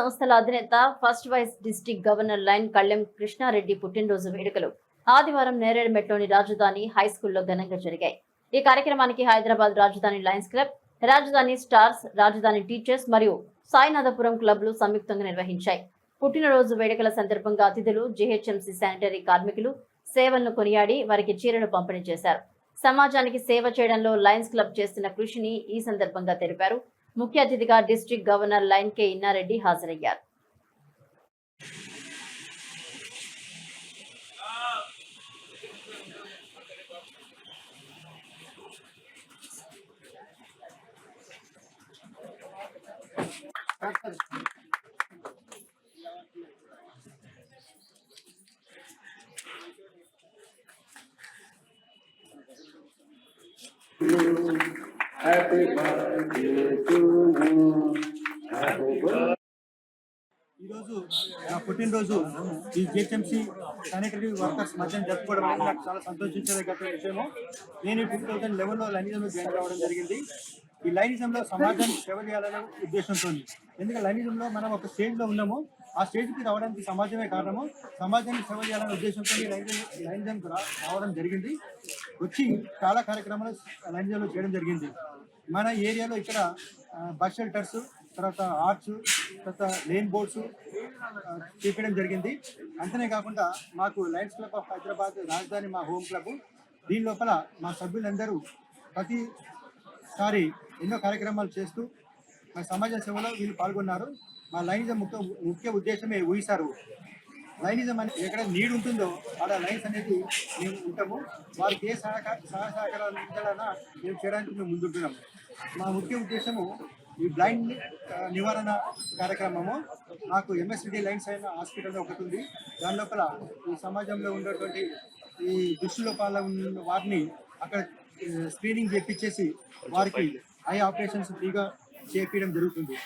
సంస్థల అధినేత first vice district governor lion Kalyam Krishna Reddy పుట్టినరోజు వేడుకలు. ఆదివారం నేరేడుమెట్లోని రాజధాని హై స్కూల్లో ఘనంగా జరిగాయి. ఈ కార్యక్రమానికి Hyderabad Rajadhani Lions Club Rajadhani stars Rajadhani teachers మరియు సాయినాథపురం క్లబ్లు సంయుక్తంగా నిర్వహించాయి. పుట్టినరోజు వేడుకల సందర్భంగా అతిథులు జీహెచ్ఎంసీ శానిటరీ కార్మికులు సేవలను కొనియాడి వారికి చీరలు పంపిణీ చేశారు. సమాజానికి సేవ చేయడంలో లయన్స్ క్లబ్ చేస్తున్న కృషిని ఈ సందర్భంగా తెలిపారు. ముఖ్య అతిథిగా district governor lion K Innareddy హాజరయ్యారు Happy ఈరోజు నా పుట్టినరోజు ఈ జిహెచ్ఎంసీ శానిటరీ వర్కర్స్ మధ్య జరుపుకోవడం అనేది నాకు చాలా సంతోషించదగ్గ విషయము. నేను టూ థౌజండ్ లెవెన్లో లైనిజంలో జాయిన్ కావడం జరిగింది. ఈ లైనిజంలో సమాజాన్ని సేవ చేయాలనే ఉద్దేశంతో ఎందుకంటే లైనిజంలో మనం ఒక స్టేజ్లో ఉన్నాము. ఆ స్టేజ్కి రావడానికి సమాజమే కారణము. సమాజానికి సేవ చేయాలనే ఉద్దేశంతో లైనిజం లైనిజంకి రా- రావడం జరిగింది. వచ్చి చాలా కార్యక్రమాలు లైనిజంలో చేయడం జరిగింది. మన ఏరియాలో ఇక్కడ బస్ షెల్టర్స్ తర్వాత ఆర్ట్స్ తర్వాత లేన్ బోర్డ్స్ ఆ, చూపించడం జరిగింది. అంతనే కాకుండా మాకు లయన్స్ క్లబ్ ఆఫ్ హైదరాబాద్ రాజధాని మా హోమ్ క్లబ్. దీని లోపల మా సభ్యులందరూ ప్రతిసారి ఎన్నో కార్యక్రమాలు చేస్తూ మా సమాజ సేవలో వీళ్ళు పాల్గొన్నారు. మా లైనిజం ముఖ్య ముఖ్య ఉద్దేశమే ఊహిస్తారు లైనిజం అనేది ఎక్కడ నీడ్ ఉంటుందో అలా లైన్స్ అనేది మేము ఉంటాము. వారికి ఏ సహకార సహాయ సహకారాలు అందించాలన్నా మేము చేయడానికి మేము ముందుంటున్నాము. మా ముఖ్య ఉద్దేశము ఈ బ్లైండ్ నివారణ కార్యక్రమము. నాకు ఎంఎస్డి లైన్స్ అయిన హాస్పిటల్లో ఒకటి ఉంది. దాని లోపల ఈ సమాజంలో ఉన్నటువంటి ఈ దుష్టులోపాల ఉన్న వారిని అక్కడ స్క్రీనింగ్ చేపించేసి వారికి ఐ ఆపరేషన్స్ ఫ్రీగా చేపించడం జరుగుతుంది.